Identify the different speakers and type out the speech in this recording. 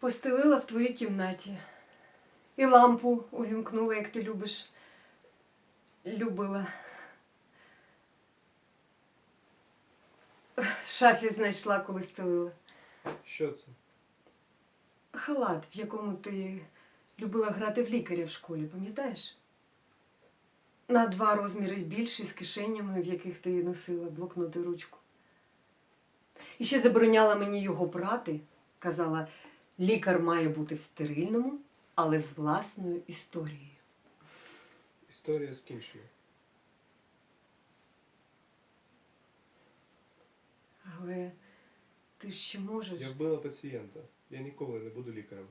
Speaker 1: постелила в твоїй кімнаті. І лампу увімкнула, як ти любиш. Любила. В шафі знайшла, коли стелила.
Speaker 2: Що це?
Speaker 1: Халат, в якому ти любила грати в лікаря в школі, пам'ятаєш? На два розміри більший з кишенями, в яких ти носила блокнот і ручку. І ще забороняла мені його брати. Казала, лікар має бути в стерильному, але з власною історією.
Speaker 2: Історія скінчена.
Speaker 1: Але ти ще можеш.
Speaker 2: Я вбила пацієнта. Я ніколи не буду лікарем.